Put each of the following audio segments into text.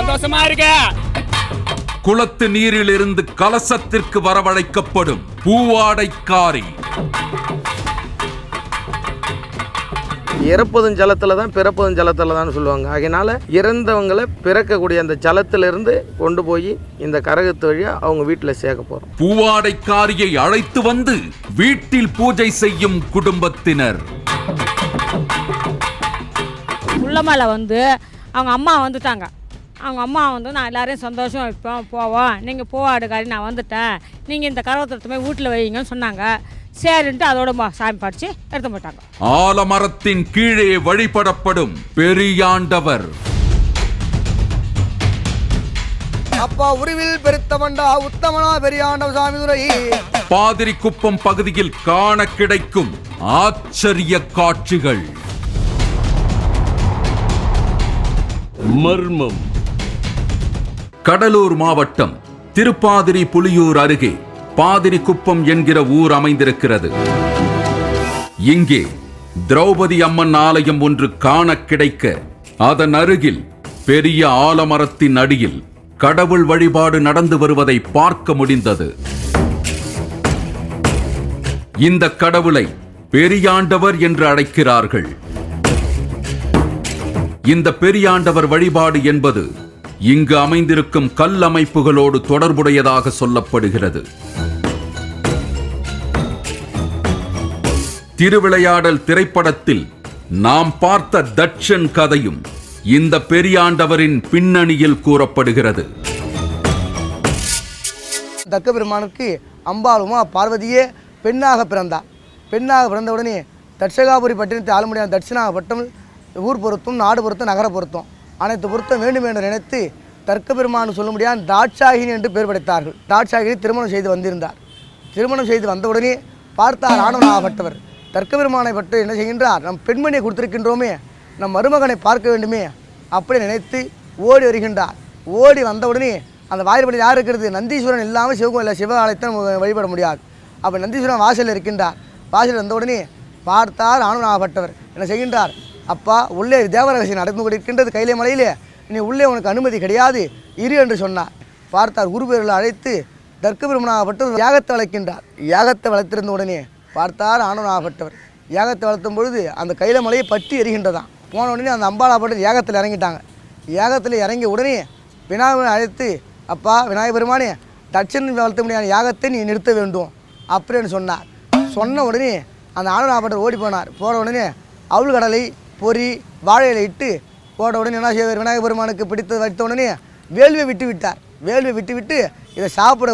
சந்தோஷமா இருக்கு. குளத்து நீரிலிருந்து கலசத்திற்கு வரவழைக்கப்படும் பூவாடைக்காரி. இறப்பதும் ஜலத்தில் தான் பிறப்பதும் ஜலத்தில் தான் சொல்லுவாங்க. அதனால் இறந்தவங்களை பிறக்கக்கூடிய அந்த ஜலத்திலிருந்து கொண்டு போய் இந்த கரகத்து வழியாக அவங்க வீட்டில் சேர்க்க போகிறோம் பூவாடைக்காரியை அழைத்து வந்து வீட்டில் பூஜை செய்யும் குடும்பத்தினர். உள்ளமலை வந்து அவங்க அம்மா வந்துட்டாங்க. அவங்க அம்மா வந்து நான் எல்லாரையும் சந்தோஷம் வைப்போம் போவோம் நீங்கள் பூவாடுக்காரி நான் வந்துட்டேன். நீங்கள் இந்த கரவத்தை போய் வீட்டில் வைங்கன்னு சொன்னாங்க. சரின்ட்டு அதோட சாமி படித்து எடுத்து போயிட்டாங்க. ஆலமரத்தின் கீழே வழிபடப்படும் பெரியாண்டவர். அப்பா உருவில் பெருத்தவண்டா உத்தமனா பெரியாண்டவ சாமி துறை பாதிரிக்குப்பம் பகுதியில் காண கிடைக்கும் ஆச்சரிய காட்சிகள். மர்மம். கடலூர் மாவட்டம் திருப்பாதிரி புலியூர் அருகே பாதிரிக்குப்பம் என்கிற ஊர் அமைந்திருக்கிறது. இங்கே திரௌபதி அம்மன் ஆலயம் ஒன்று காண கிடைக்க அதன் அருகில் பெரிய ஆலமரத்தின் அடியில் கடவுள் வழிபாடு நடந்து வருவதை பார்க்க முடிந்தது. இந்த கடவுளை பெரியாண்டவர் என்று அழைக்கிறார்கள். இந்த பெரியாண்டவர் வழிபாடு என்பது இங்கு அமைந்திருக்கும் கல் அமைப்புகளோடு தொடர்புடையதாக சொல்லப்படுகிறது. திருவிளையாடல் திரைப்படத்தில் நாம் பார்த்த தட்சன் கதையும் இந்த பெரியாண்டவரின் பின்னணியில் கூறப்படுகிறது. தக்க பெருமானுக்கு அம்பாளுமா பார்வதியே பெண்ணாக பிறந்தார் பெண்ணாக பிறந்தவுடனே தட்சகாபுரி பட்டினத்தை ஆள முடியாத தட்சிணாகப்பட்டம் ஊர் பொருத்தும் நாடு பொருத்தும் நகர பொருத்தும். அனைத்து பொருத்தம் வேண்டும் என்று நினைத்து தர்க்க பெருமான் சொல்ல முடியாது தாட்சாகினி என்று பெயர் படைத்தார்கள். தாட்சாகினி திருமணம் செய்து வந்திருந்தார். திருமணம் செய்து வந்தவுடனே பார்த்தார் ஆணவனாகப்பட்டவர். தர்க்க பெருமானை பற்றி என்ன செய்கின்றார்? நம் பெண்மணியை கொடுத்திருக்கின்றோமே நம் மருமகனை பார்க்க வேண்டுமே அப்படி நினைத்து ஓடி வருகின்றார். ஓடி வந்தவுடனே அந்த வாயில்படி யார் இருக்கிறது? நந்தீஸ்வரன் இல்லாமல் சிவகோயில் சிவாலயத்தை நம்ம வழிபட முடியாது. அப்போ நந்தீஸ்வரன் வாசலில் இருக்கின்றார். வாசலில் வந்தவுடனே பார்த்தார் ஆணுனாகப்பட்டவர் என்ன செய்கின்றார்? அப்பா உள்ளே தேவரகசியம் நடந்து கொண்டிருக்கின்றது கையிலே மலையிலே. நீ உள்ளே உனக்கு அனுமதி கிடையாது. இரு என்று சொன்னார். பார்த்தார் குருபேரில் அழைத்து தர்க்க பெருமனாகப்பட்டவர் யாகத்தை வளர்க்கின்றார். யாகத்தை வளர்த்திருந்த உடனே பார்த்தார் ஆனவனாகப்பட்டவர் யாகத்தை வளர்த்தும் பொழுது அந்த கையில மலையை பற்றி எரிகின்றதான் போன உடனே அந்த அம்பாலாப்பட்டர் யாகத்தில் இறங்கிட்டாங்க. யாகத்தில் இறங்கிய உடனே விநாயகரை அழைத்து அப்பா விநாயகர் பெருமானே தட்சன் வளர்த்த முடியாத யாகத்தை நீ நிறுத்த வேண்டும். அப்படின்னு சொன்னார். சொன்ன உடனே அந்த ஆணவனாகப்பட்டர் ஓடி போனார். போன உடனே அவள் கடலை பொறி வாழையில இட்டு போட்ட உடனே என்ன செய்வார் விநாயகர் பெருமானுக்கு பிடித்து வைத்த உடனே வேள்வியை விட்டு விட்டார். வேள்வியை விட்டு விட்டு இதை சாப்பிட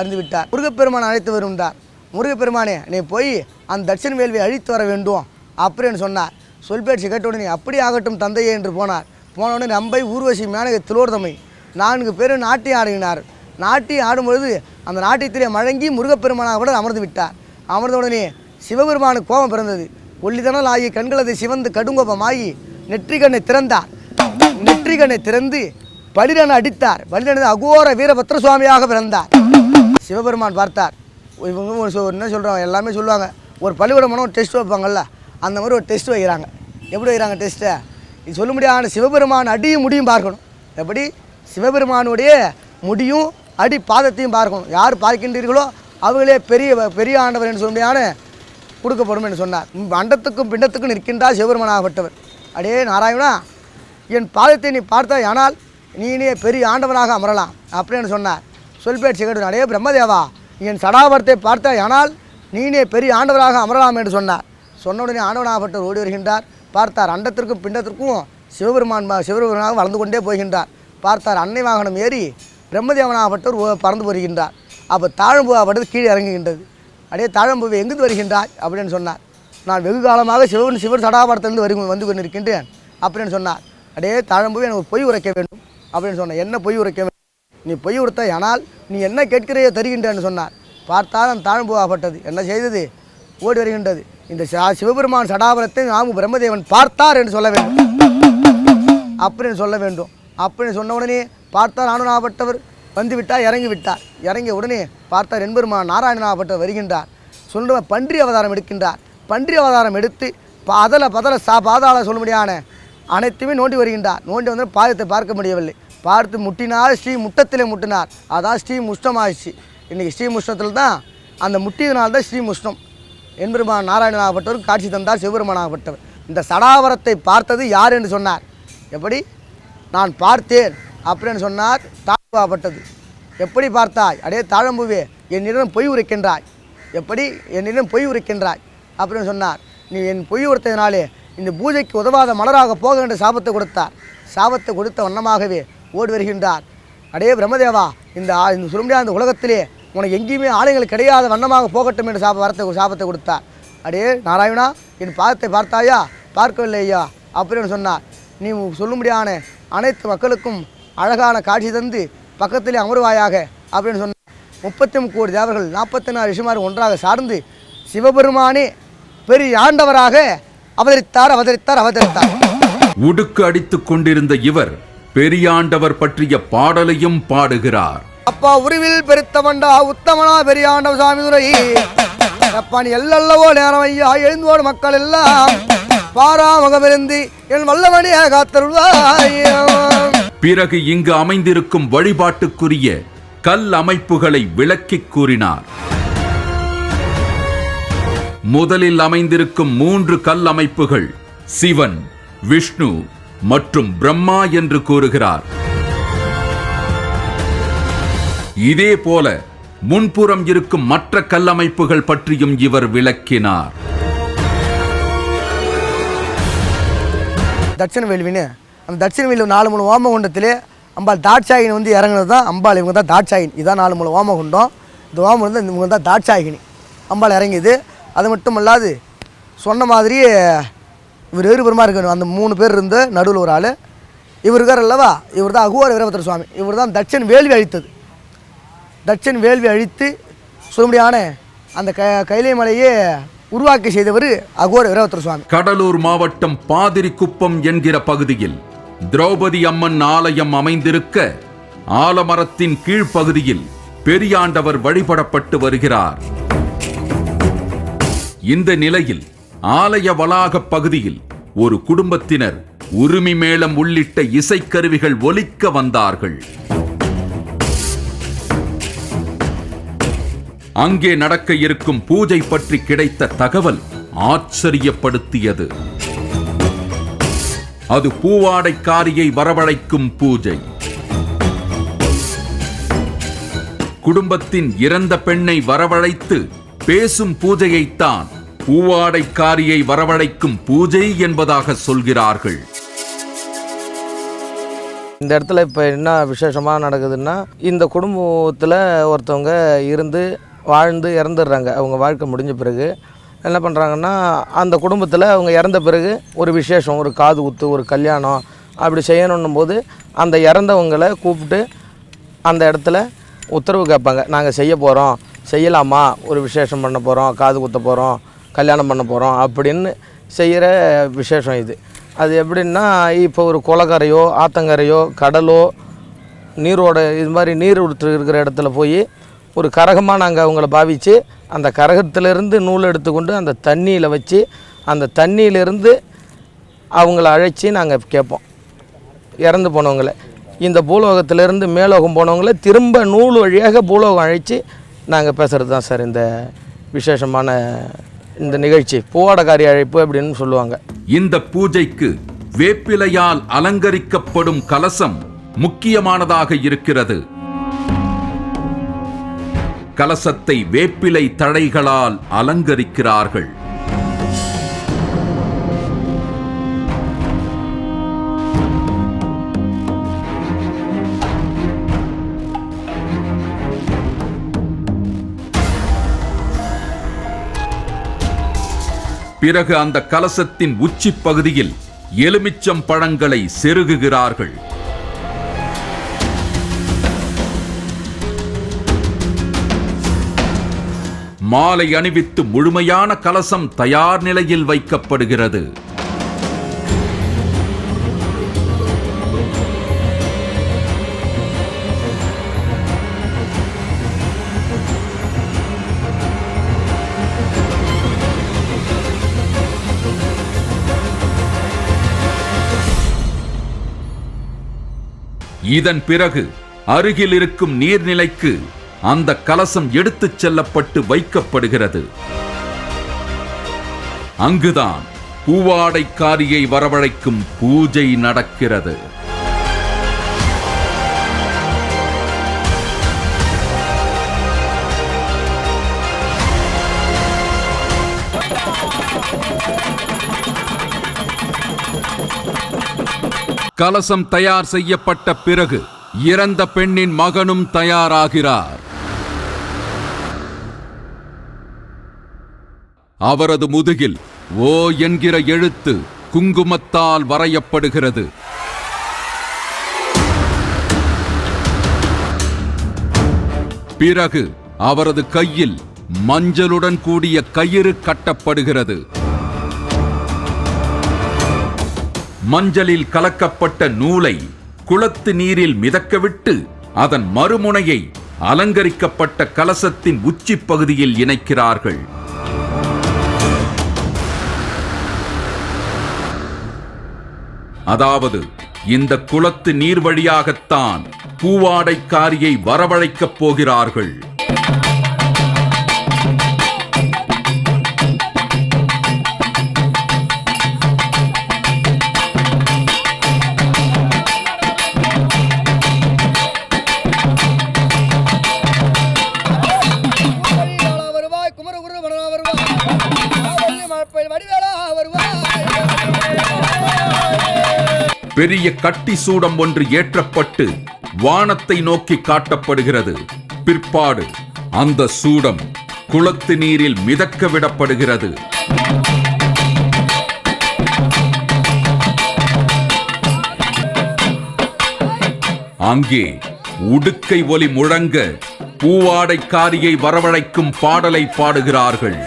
அறிந்து விட்டார். முருகப்பெருமான் அழைத்து வருகின்றார் முருகப்பெருமானே நீ போய் அந்த தட்சன் வேள்வியை அழித்து வர வேண்டும் அப்படின்னு சொன்னார். சொல்பேச்சு கேட்ட உடனே அப்படி ஆகட்டும் தந்தையே என்று போனார். போன உடனே நம்பை ஊர்வசி மேனக திலோர்தமை நான்கு பேரும் நாட்டியம் ஆடுகினார் நாட்டியம் ஆடும்பொழுது அந்த நாட்டியத்திலே மழங்கி முருகப்பெருமானாக கூட அமர்ந்து விட்டார். அமர்ந்த உடனே சிவபெருமானுக்கு கோபம் பிறந்தது. ஒல்லிதனால் ஆகி கண்களது சிவந்து கடுங்கோபமாகி நெற்றிகண்ணை திறந்தார். நெற்றிகண்ணை திறந்து பலிரனை அடித்தார். பலிரனது அகோர வீரபத்ர சுவாமியாக பிறந்தார். சிவபெருமான் பார்த்தார். இவங்க ஒரு என்ன சொல்கிறாங்க எல்லாமே சொல்லுவாங்க. ஒரு பள்ளிக்கூடமான ஒரு டெஸ்ட் வைப்பாங்கல்ல? அந்த மாதிரி ஒரு டெஸ்ட் வைக்கிறாங்க. எப்படி வைக்கிறாங்க டெஸ்ட்டை இது சொல்ல முடியாத சிவபெருமான் அடியும் முடியும் பார்க்கணும். எப்படி? சிவபெருமானுடைய முடியும் அடி பாதத்தையும் பார்க்கணும். யார் பார்க்கின்றீர்களோ அவங்களே பெரிய பெரிய ஆண்டவர் என்று சொல்ல முடியான கொடுக்கப்படும் என்று சொன்னார். அண்டத்துக்கும் பிண்டத்துக்கும் நிற்கின்றார் சிவபெருமனாகப்பட்டவர். அடே நாராயணா என் பாதத்தை நீ பார்த்தாய் ஆனால் நீனே பெரிய ஆண்டவனாக அமரலாம் அப்படின்னு சொன்னார். சொல்பேட் பேச்சு கேட்டு அடே பிரம்மதேவா என் சடாபரத்தை பார்த்தாய் ஆனால் நீனே பெரிய ஆண்டவராக அமரலாம் என்று சொன்னார். சொன்ன உடனே ஆண்டவனாகப்பட்டவர் ஓடி வருகின்றார். பார்த்தார் அண்டத்திற்கும் பிண்டத்திற்கும் சிவபெருமான் ப- சிவபெருமானாக வளர்ந்து கொண்டே போகின்றார். பார்த்தார் அன்னை வாகனம் ஏறி பிரம்மதேவனாகப்பட்டவர் ஓ- பறந்து வருகின்றார் அப்போ தாழம்பூவாகப்பட்டது கீழே இறங்குகின்றது. அடே தாழம்பூவை எங்கு வருகின்றாய்? அப்படின்னு சொன்னார். நான் வெகு காலமாக சிவன் சிவர் சடாபாரத்திலிருந்து வரு வந்து கொண்டிருக்கின்றேன் அப்படின்னு சொன்னார். அடே தாழம்பூவை எனக்கு பொய் உரைக்க வேண்டும் அப்படின்னு சொன்னேன் என்ன பொய் உரைக்க வேண்டும்? நீ பொய் உரைத்தாய் ஆனால் நீ என்ன கேட்கிறையோ தருகின்றேன்னு சொன்னார். பார்த்தால் அந்த தாழம்பூவாகப்பட்டது என்ன செய்தது? ஓடி வருகின்றது. இந்த சிவபெருமான் சடாபரத்தை நாம பிரம்மதேவன் பார்த்தார் என்று சொல்ல வேண்டும். அப்படின்னு சொல்ல வேண்டும். அப்படின்னு சொன்ன உடனே பார்த்தார் ஆணுனாகப்பட்டவர் வந்து விட்டார் இறங்கி விட்டார் இறங்கிய உடனே பார்த்தார் என்பெருமான் நாராயணனாகப்பட்டவர் வருகின்றார். சொல்ற பன்றி அவதாரம் எடுக்கின்றார். பன்றி அவதாரம் எடுத்து பதல பதல சா பாதாள சொல்ல முடியான அனைத்துமே நோண்டி வருகின்றார். நோண்டி வந்து பாதத்தை பார்க்க முடியவில்லை. பார்த்து முட்டினார் ஸ்ரீ முட்டத்திலே முட்டினார். அதான் ஸ்ரீ முஷ்டமாயிடுச்சு இன்றைக்கி ஸ்ரீ முஷ்டத்தில் தான் அந்த முட்டியதுனால தான் ஸ்ரீ முஷ்டம். என்பெருமான் நாராயணனாகப்பட்டவர் காட்சி தந்தார் சிவபெருமானாகப்பட்டவர். இந்த சடாவரத்தை பார்த்தது யார் என்று சொன்னார். எப்படி? நான் பார்த்தேன். அப்படின்னு சொன்னார். தாழ்வாப்பட்டது எப்படி பார்த்தாய்? அடே தாழம்புவே என்னிடம் பொய் உரைக்கின்றாய். எப்படி? என்னிடம் பொய் உரைக்கின்றாய் அப்படின்னு சொன்னார். நீ என் பொய் உரைத்ததினாலே இந்த பூஜைக்கு உதவாத மலராக போக என்று சாபத்தை கொடுத்தார். சாபத்தை கொடுத்த வண்ணமாகவே ஓடி வருகின்றார். அடே பிரம்மதேவா இந்த இந்த சுரும்பியா இந்த உலகத்திலே உனக்கு எங்கேயுமே ஆலயங்கள் கிடையாத வண்ணமாக போகட்டும் என்று சாப வரத்தை சாபத்தை கொடுத்தார். அடே நாராயணா என் பாதத்தை பார்த்தாயா? பார்க்கவில்லையா? அப்படின்னு சொன்னார். நீ சொல்லும்படியான அனைத்து மக்களுக்கும் அழகான காட்சி தந்து பக்கத்திலே அமர்வாயாக அப்படின்னு சொன்னார் முப்பத்தி கோடி தேவர்கள் நாற்பத்தி நாலு ரிஷிமார் ஒன்றாக சார்ந்து சிவபெருமானே பெரிய ஆண்டவராக அவதரித்தார் அவதரித்தார் அவதரித்தார். உடுக்கு அடித்துக் கொண்டிருந்த இவர் பெரியாண்டவர் பற்றிய பாடலையும் பாடுகிறார். அப்பா உருவில் பெருத்தவண்டா உத்தமனா பெரியாண்டவ சாமி துறை அப்பா நீ எல்லல்லவோ நேரம் ஐயா எழுந்தோடு மக்கள் எல்லாம். பாராமுகமிருந்து என் வல்லவனிய காத்தருள்வாய். பிறகு இங்கு அமைந்திருக்கும் வழிபாட்டுக்குரிய கல் அமைப்புகளை விளக்கிக் கூறினார். முதலில் அமைந்திருக்கும் மூன்று கல் அமைப்புகள் சிவன் விஷ்ணு மற்றும் பிரம்மா என்று கூறுகிறார். இதே போல முன்புறம் இருக்கும் மற்ற கல்லமைப்புகள் பற்றியும் இவர் விளக்கினார். தட்சிண வேள்வின்னு அந்த தட்சிண நாலு மூணு ஓமகுண்டத்திலே அம்பாள் தாட்சாயினி வந்து இறங்குனது தான் அம்பாள் இவங்க தான் தாட்சாயினி. இதான் நாலு மூணு ஓமகுண்டம் இந்த ஓமம் வந்து இவங்க தான் தாட்சாயினி. அம்பாள் இறங்கியது. அது மட்டும் அல்லாது சொன்ன மாதிரியே இவர் இருபெருமா இருக்கணும் அந்த மூணு பேர் இருந்து நடுவில் ஒரு ஆள். இவர் இருக்கார் அல்லவா? இவர் தான் அகுவார் வீரபத்திர சுவாமி. இவர் தான் தட்சன் வேள்வி அழித்தது. தட்சன் வேள்வி அழித்து சொல்லும்படியான அந்த க கைலைமலையே உருவாக்கி செய்தவர் அகோர வீரபத்திர சுவாமி. கடலூர் மாவட்டம் பாதிரிக்குப்பம் என்கிற பகுதியில் திரௌபதி அம்மன் ஆலயம் அமைந்திருக்க ஆலமரத்தின் கீழ்ப்பகுதியில் பெரியாண்டவர் வழிபடப்பட்டு வருகிறார். இந்த நிலையில் ஆலய வளாகப் பகுதியில் ஒரு குடும்பத்தினர் உரிமை மேளம் உள்ளிட்ட இசைக்கருவிகள் ஒலிக்க வந்தார்கள். அங்கே நடக்க இருக்கும் பூஜை பற்றி கிடைத்த தகவல் ஆச்சரியப்படுத்தியது. அது பூவாடைக்காரியை வரவழைக்கும் பூஜை. குடும்பத்தின் இறந்த பெண்ணை வரவழைத்து பேசும் பூஜையைத்தான் பூவாடைக்காரியை வரவழைக்கும் பூஜை என்பதாக சொல்கிறார்கள். இந்த இடத்துல இப்போ என்ன விசேஷமாக நடக்குதுன்னா இந்த குடும்பத்தில் ஒருத்தவங்க இருந்து வாழ்ந்து இறந்துடுறாங்க. அவங்க வாழ்க்கை முடிஞ்ச பிறகு என்ன பண்ணுறாங்கன்னா அந்த குடும்பத்தில் அவங்க இறந்த பிறகு ஒரு விசேஷம் ஒரு காது குத்து ஒரு கல்யாணம் அப்படி செய்யணும் போது அந்த இறந்தவங்களை கூப்பிட்டு அந்த இடத்துல உத்தரவு கேட்பாங்க. நாங்கள் செய்ய போகிறோம் செய்யலாமா? ஒரு விசேஷம் பண்ண போகிறோம் காது குத்த போகிறோம் கல்யாணம் பண்ண போகிறோம் அப்படின்னு செய்கிற விசேஷம் இது. அது எப்படின்னா இப்போ ஒரு குளக்கரையோ ஆத்தங்கரையோ கடலோ நீரோட இது மாதிரி நீர் ஊற்று இருக்கிற இடத்துல போய் ஒரு கரகமாக நாங்கள் அவங்கள பாவித்து அந்த கரகத்திலிருந்து நூல் எடுத்துக்கொண்டு அந்த தண்ணியில் வச்சு அந்த தண்ணியிலிருந்து அவங்கள அழைச்சி நாங்கள் கேட்போம். இறந்து போனவங்கள. இந்த பூலோகத்திலிருந்து மேலோகம் போனவங்கள திரும்ப நூல் வழியாக பூலோகம் அழைச்சி நாங்கள் பேசுகிறது தான் சார் இந்த விசேஷமான இந்த நிகழ்ச்சி. பூவாடகாரி அழைப்பு அப்படின்னு சொல்லுவாங்க. இந்த பூஜைக்கு வேப்பிலையால் அலங்கரிக்கப்படும் கலசம் முக்கியமானதாக இருக்கிறது. கலசத்தை வேப்பிலை தழைகளால் அலங்கரிக்கிறார்கள். பிறகு அந்த கலசத்தின் உச்சிப் பகுதியில் எலுமிச்சம் பழங்களை செருகுகிறார்கள். மாலை அணிவித்து முழுமையான கலசம் தயார் நிலையில் வைக்கப்படுகிறது. இதன் பிறகு அருகில் இருக்கும் நீர்நிலைக்கு அந்த கலசம் எடுத்துச் செல்லப்பட்டு வைக்கப்படுகிறது. அங்குதான் பூவாடைக்காரியை வரவழைக்கும் பூஜை நடக்கிறது. கலசம் தயார் செய்யப்பட்ட பிறகு இறந்த பெண்ணின் மகனும் தயாராகிறார். அவரது முதுகில் ஓ என்கிற எழுத்து குங்குமத்தால் வரையப்படுகிறது. பிறகு அவரது கையில் மஞ்சளுடன் கூடிய கயிறு கட்டப்படுகிறது. மஞ்சளில் கலக்கப்பட்ட நூலை குளத்து நீரில் மிதக்கவிட்டு அதன் மறுமுனையை அலங்கரிக்கப்பட்ட கலசத்தின் உச்சிப் பகுதியில் இணைக்கிறார்கள். அதாவது இந்த குளத்து நீர் வழியாகத்தான் பூவாடைக்காரியை வரவழைக்கப் போகிறார்கள். பெரிய கட்டி சூடம் ஒன்று ஏற்றப்பட்டு வானத்தை நோக்கி காட்டப்படுகிறது. பிற்பாடு அந்த சூடம் குளத்து நீரில் மிதக்க விடப்படுகிறது. அங்கே உடுக்கை ஒலி முழங்க பூவாடைக்காரியை வரவழைக்கும் பாடலை பாடுகிறார்கள்.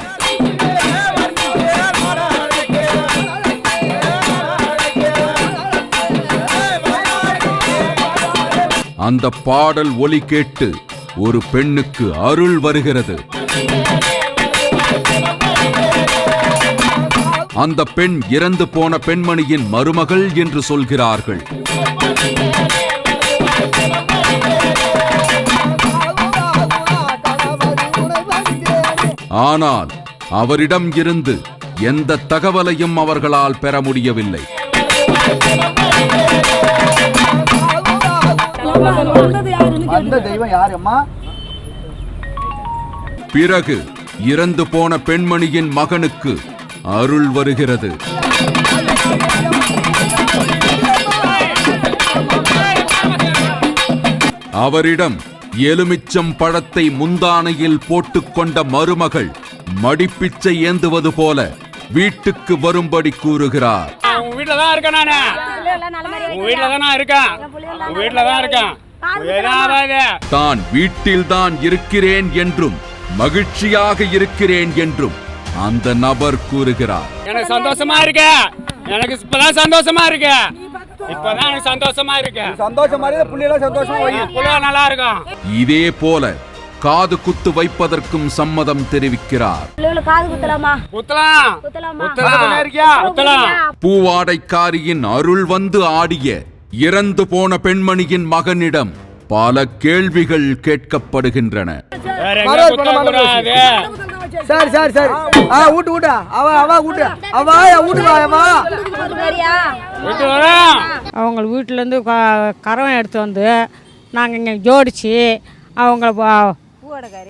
அந்த பாடல் ஒலி கேட்டு ஒரு பெண்ணுக்கு அருள் வருகிறது. அந்த பெண் இறந்து போன பெண்மணியின் மருமகள் என்று சொல்கிறார்கள். ஆனால் அவரிடம் இருந்து எந்த தகவலையும் அவர்களால் பெற முடியவில்லை. அந்த தெய்வம் யார் அம்மா? பிறகு இறந்து போன பெண்மணியின் மகனுக்கு அருள் வருகிறது. அவரிடம் எலுமிச்சம் பழத்தை முந்தானையில் போட்டுக்கொண்ட மருமகள் மடிப்பிச்சை ஏந்துவது போல வீட்டுக்கு வரும்படி கூறுகிறார். உங்க வீட்ல தான் இருக்கேன் நானு. உங்க வீட்ல தான் நான் இருக்கேன். உங்க வீட்ல தான் இருக்கேன். தான் வீட்டில்தான் இருக்கிறேன் என்றும் மகிழ்ச்சியாக இருக்கிறேன் என்றும் அந்த நபர் கூறுகிறார். எனக்கு சந்தோஷமா இருக்கு. எனக்கு இப்பதான் சந்தோஷமா இருக்கு. இப்பதான் எனக்கு சந்தோஷமா இருக்கு. சந்தோஷம் மாதிரி புள்ளியெல்லாம் சந்தோஷமா வை புள்ள நல்லா இருக்கும். இதே போல காது குத்து வைப்பதற்கும் சம்மதம் தெரிவிக்கிறார். பிள்ளைகளை காது குத்தலாமா? குத்தலாம். குத்தலாமா? குத்தலாம். குத்தலாம். பூவாடைக்காரியின் அருள் வந்து ஆடிய இறந்து போன பெண்மணியின் மகனிடம் பல கேள்விகள் கேட்கப்படுகின்றன. சரி சரி சரி. ஆ ஊட்டு ஊட்டு. அவ அவ ஊட்டு அவ ஊட்டு வா அவ. சரியா விட்டு வரோம் அவங்க வீட்டிலேருந்து கரவம் எடுத்து வந்து நாங்கள் இங்கே ஜோடிச்சு அவங்கள ப-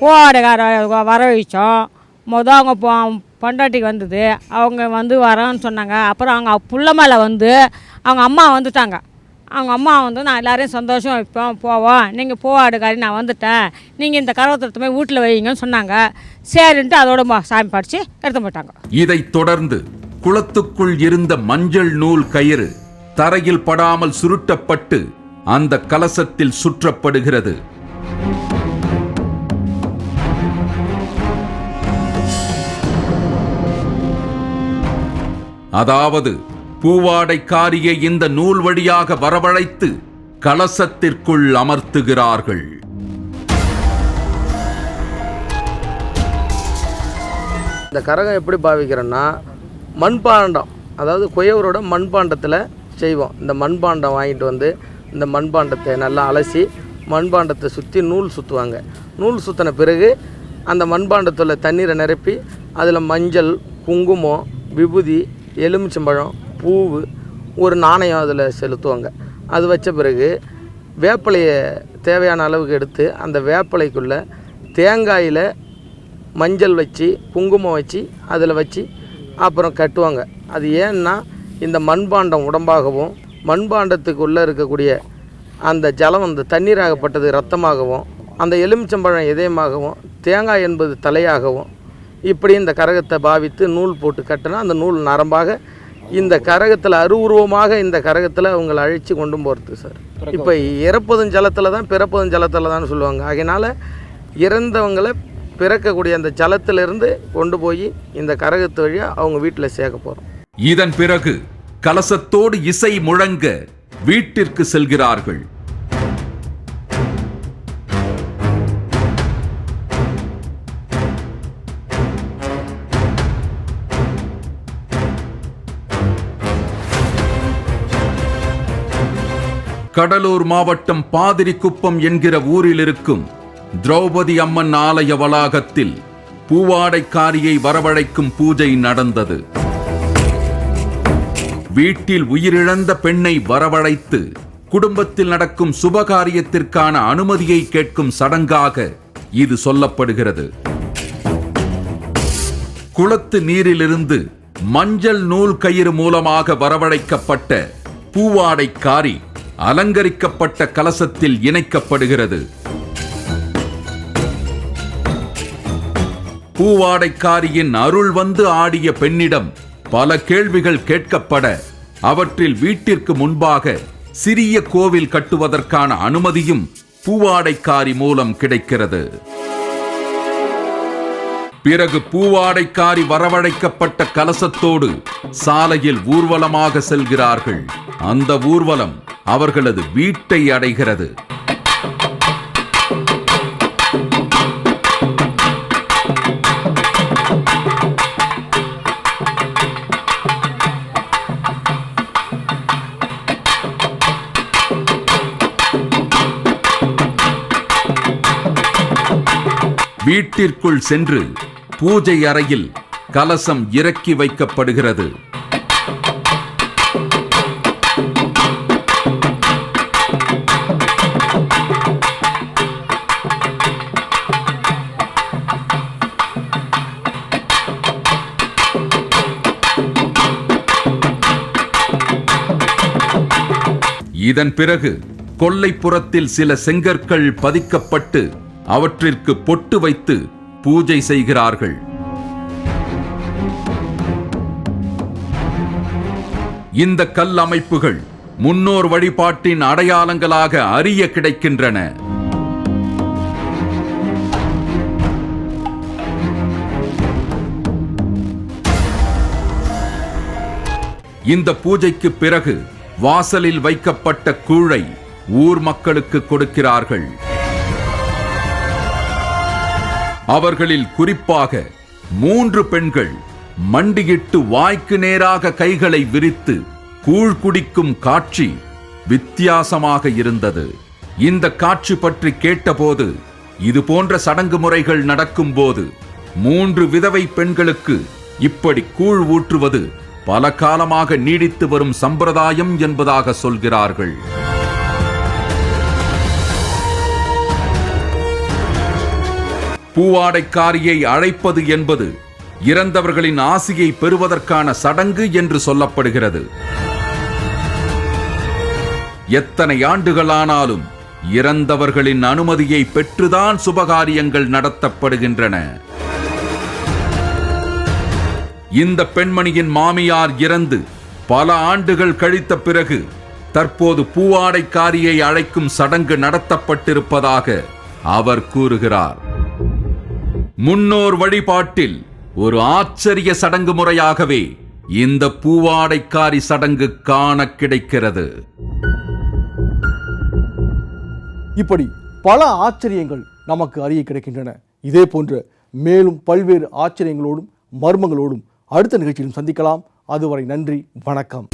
பூவாடைக்கார வர வச்சோம் மொதல் அவங்க பொ- பொண்டாட்டிக்கு வந்தது. அவங்க வந்து வரோன்னு சொன்னாங்க. அப்புறம் அவங்க புள்ள மேலே வந்து அவங்க அம்மா வந்துட்டாங்க. அவங்க அம்மா வந்து நான் எல்லாரையும் சந்தோஷம் வைப்போம். போவோம். நீங்கள் பூவாடுக்காரி நான் வந்துட்டேன். நீங்கள் இந்த கரவத்திரத்தை போய் வீட்டில் வைங்கன்னு சொன்னாங்க. சரின்ட்டு அதோட ம- சாமி படித்து எடுத்து போயிட்டாங்க. இதைத் தொடர்ந்து குளத்துக்குள் இருந்த மஞ்சள் நூல் கயிறு தரையில் படாமல் சுருட்டப்பட்டு அந்த கலசத்தில் சுற்றப்படுகிறது. அதாவது பூவாடைக்காரியை இந்த நூல் வழியாக வரவழைத்து கலசத்திற்குள் அமர்த்துகிறார்கள். இந்த கரகம் எப்படி பாவிக்கிறோன்னா மண்பாண்டம் அதாவது குயவரோட மண்பாண்டத்தில் செய்வோம். இந்த மண்பாண்டம் வாங்கிட்டு வந்து இந்த மண்பாண்டத்தை நல்லா அலசி மண்பாண்டத்தை சுற்றி நூல் சுற்றுவாங்க நூல் சுற்றின பிறகு அந்த மண்பாண்டத்தில் தண்ணீரை நிரப்பி அதில் மஞ்சள் குங்குமம் விபூதி எலுமிச்சம்பழம் பூவு ஒரு நாணயம் அதில் செலுத்துவாங்க. அது வச்ச பிறகு வேப்பிலையை தேவையான அளவுக்கு எடுத்து அந்த வேப்பிலைக்குள்ளே தேங்காயில் மஞ்சள் வச்சு குங்குமம் வச்சு அதில் வச்சு அப்புறம் கட்டுவாங்க. அது ஏன்னா இந்த மண்பாண்டம் உடம்பாகவும் மண்பாண்டத்துக்குள்ளே இருக்கக்கூடிய அந்த ஜலம் அந்த தண்ணீராகப்பட்டது ரத்தமாகவும் அந்த எலுமிச்சம்பழம் இதயமாகவும் தேங்காய் என்பது தலையாகவும் இப்படி இந்த கரகத்தை பாவித்து நூல் போட்டு கட்டினா அந்த நூல் நரம்பாக இந்த கரகத்தில் அருவுருவமாக இந்த கரகத்தில் அவங்களை அழைச்சி கொண்டு போகிறது சார். இப்போ இறப்பதும் ஜலத்தில் தான் பிறப்பதும் ஜலத்தில் தான் சொல்லுவாங்க. அதனால் இறந்தவங்களை பிறக்கக்கூடிய அந்த ஜலத்திலிருந்து கொண்டு போய் இந்த கரகத்து வழியாக அவங்க வீட்டில் சேர்க்க போகிறோம் இதன் பிறகு கலசத்தோடு இசை முழங்க வீட்டிற்கு செல்கிறார்கள். கடலூர் மாவட்டம் பாதிரிக்குப்பம் என்கிற ஊரில் இருக்கும் திரௌபதி அம்மன் ஆலய வளாகத்தில் பூவாடைக்காரியை வரவழைக்கும் பூஜை நடந்தது. வீட்டில் உயிரிழந்த பெண்ணை வரவழைத்து குடும்பத்தில் நடக்கும் சுபகாரியத்திற்கான அனுமதியை கேட்கும் சடங்காக இது சொல்லப்படுகிறது. குளத்து நீரிலிருந்து மஞ்சள் நூல் கயிறு மூலமாக வரவழைக்கப்பட்ட பூவாடைக்காரி அலங்கரிக்கப்பட்ட கலசத்தில் இணைக்கப்படுகிறது. பூவாடைக்காரியின் அருள் வந்து ஆடிய பெண்ணிடம் பல கேள்விகள் கேட்கப்பட அவற்றில் வீட்டிற்கு முன்பாக சிறிய கோவில் கட்டுவதற்கான அனுமதியும் பூவாடைக்காரி மூலம் கிடைக்கிறது. பிறகு பூவாடைக்காரி வரவழைக்கப்பட்ட கலசத்தோடு சாலையில் ஊர்வலமாக செல்கிறார்கள். அந்த ஊர்வலம் அவர்களது வீட்டை அடைகிறது. வீட்டிற்குள் சென்று பூஜை அறையில் கலசம் இறக்கி வைக்கப்படுகிறது. இதன் பிறகு கொல்லைப்புறத்தில் சில செங்கற்கள் பதிக்கப்பட்டு அவற்றிற்கு பொட்டு வைத்து பூஜை செய்கிறார்கள். இந்த கல் அமைப்புகள் முன்னோர் வழிபாட்டின் அடையாளங்களாக அறிய கிடைக்கின்றன. இந்த பூஜைக்கு பிறகு வாசலில் வைக்கப்பட்ட கூழை ஊர் மக்களுக்கு கொடுக்கிறார்கள். அவர்களில் குறிப்பாக மூன்று பெண்கள் மண்டியிட்டு வாய்க்கு நேராக கைகளை விரித்து கூழ் குடிக்கும் காட்சி வித்தியாசமாக இருந்தது. இந்த காட்சி பற்றி கேட்டபோது இது போன்ற சடங்கு முறைகள் நடக்கும்போது மூன்று விதவை பெண்களுக்கு இப்படி கூழ் ஊற்றுவது பல காலமாக நீடித்து வரும் சம்பிரதாயம் என்பதாக சொல்கிறார்கள். பூவாடைக்காரியை அழைப்பது என்பது இறந்தவர்களின் ஆசியை பெறுவதற்கான சடங்கு என்று சொல்லப்படுகிறது. எத்தனை ஆண்டுகளானாலும் இறந்தவர்களின் அனுமதியை பெற்றுதான் சுபகாரியங்கள் நடத்தப்படுகின்றன. இந்த பெண்மணியின் மாமியார் இறந்து பல ஆண்டுகள் கழித்த பிறகு தற்போது பூவாடைக்காரியை அழைக்கும் சடங்கு நடத்தப்பட்டிருப்பதாக அவர் கூறுகிறார். முன்னோர் வழிபாட்டில் ஒரு ஆச்சரிய சடங்கு முறையாகவே இந்த பூவாடைக்காரி சடங்கு காண கிடைக்கிறது. இப்படி பல ஆச்சரியங்கள் நமக்கு அறிய கிடைக்கின்றன. இதே போன்ற மேலும் பல்வேறு ஆச்சரியங்களோடும் மர்மங்களோடும் அடுத்த நிகழ்ச்சியிலும் சந்திக்கலாம். அதுவரை நன்றி வணக்கம்.